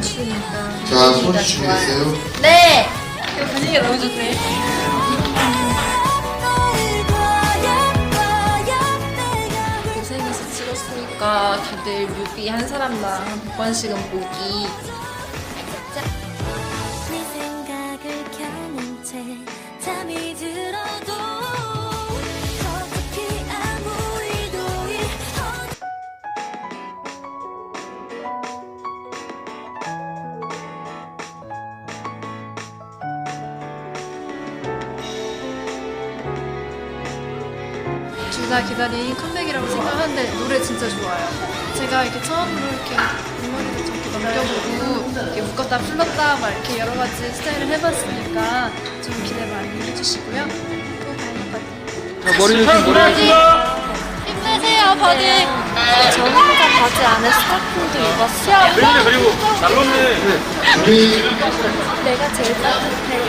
자, 손이 준비됐어요? 네! 분위기가 너무 좋네. 고생해서 찍었으니까 다들 뮤비 한 사람당 한 100번씩은 보기. 둘다 기다린 컴백이라고 생각하는데 노래 진짜 좋아요. 제가 이렇게 처음으로 이렇게 음악도 이렇게 넘겨보고 이렇게 묶었다 풀렀다 막 이렇게 여러 가지 스타일을 해봤으니까 좀 기대 많이 해주시고요. 또 봐야 것 머리를 좀 힘내세요, 버디. 저는 혼자 바지 안에 스타킹도 입었어요. 그리고 잘 넣네 준비. 내가 제일 따뜻해.